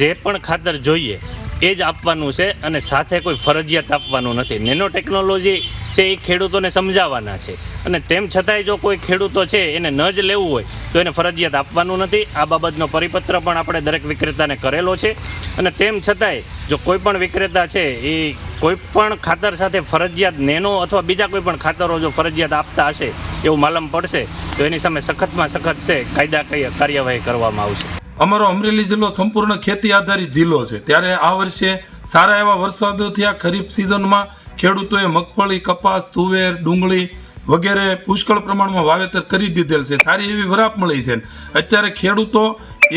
જે પણ ખાતર જોઈએ, એ જ આપવાનું છે અને સાથે કોઈ ફરજિયાત આપવાનું નથી. નેનો ટેકનોલોજી છે, એ ખેડૂતોને સમજાવવાના છે. અને તેમ છતાંય જો કોઈ ખેડૂતો છે, એને ન જ લેવું હોય, તો એને ફરજિયાત આપવાનું નથી. આ બાબતનો પરિપત્ર પણ આપણે દરેક વિક્રેતાને કરેલો છે. અને તેમ છતાંય, જો કોઈ પણ વિક્રેતા છે, એ કોઈ પણ ખાતર સાથે ફરજિયાત નેનો અથવા બીજા કોઈ પણ ખાતરો જો ફરજિયાત આપતા હશે, એવું માલમ પડશે, તો એની સામે સખતમાં સખત છે કાયદાકીય કાર્યવાહી કરવામાં આવશે. અમારો અમરેલી જિલ્લો સંપૂર્ણ ખેતી આધારિત જિલ્લો છે. ત્યારે આ વર્ષે સારા એવા વરસાદો થયા ખરીફ સિઝનમાં ખેડૂતોએ મગફળી, કપાસ, તુવેર, ડુંગળી વગેરે પુષ્કળ પ્રમાણમાં વાવેતર કરી દીધેલ છે. સારી એવી વરાપ મળી છે. અત્યારે ખેડૂતો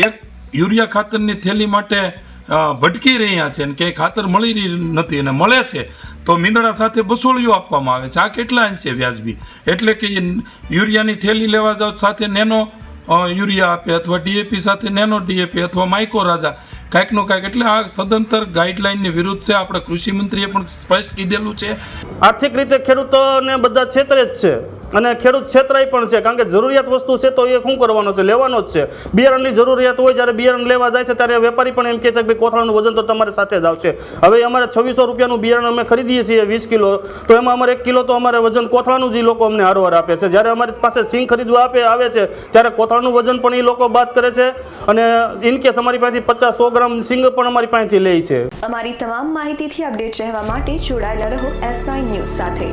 એક યુરિયા ખાતરની થેલી માટે ભટકી રહ્યા છે અને ક્યાંય ખાતર મળી રહી નથી અને મળે છે. તો મીંદડા સાથે બસોળીઓ આપવામાં આવે છે. આ કેટલા અંશે વ્યાજબી? એટલે કે યુરિયાની થેલી લેવા જાઓ સાથે નેનો યુરિયા આપે અથવા ડીએપી સાથે નેનો ડીએપી અથવા માઇકો રાજા. કાંઈકનું કાંઈક એટલે આ સદંતર ગાઈડલાઇનની વિરુદ્ધ છે. આપણે કૃષિ મંત્રીએ પણ સ્પષ્ટ કીધેલું છે. આર્થિક રીતે ખેડૂતોને બધા છેતરે જ છે. અને ખેડૂત છેતરાય પણ છે, કારણ કે જરૂરિયાત વસ્તુ છે તો એ શું કરવાનો છે? લેવાનો જ છે. બિયારણની જરૂરિયાત હોય જ્યારે બિયારણ લેવા જાય છે, ત્યારે વેપારી પણ એમ કહે છે કે કોથળાનું વજન તો તમારે સાથે જ આવશે. હવે અમારે છવ્વીસો રૂપિયાનું બિયારણ અમે ખરીદીએ છીએ, વીસ કિલો. તો એમાં અમારે એક કિલો તો અમારે વજન કોથળાનું જ એ લોકો અમને હારવાર આપે છે. જ્યારે અમારી પાસે સિંગ ખરીદવા આપે, આવે છે, ત્યારે કોથળાનું વજન પણ એ લોકો બાદ કરે છે. અને ઇન કેસ અમારી પાસેથી પચાસ સો ગ્રામ સિંગ પણ અમારી પાસેથી લે છે. અમારી તમામ માહિતીથી અપડેટ રહેવા માટે જોડાયેલા રહો એસ નાઇન ન્યૂઝ સાથે.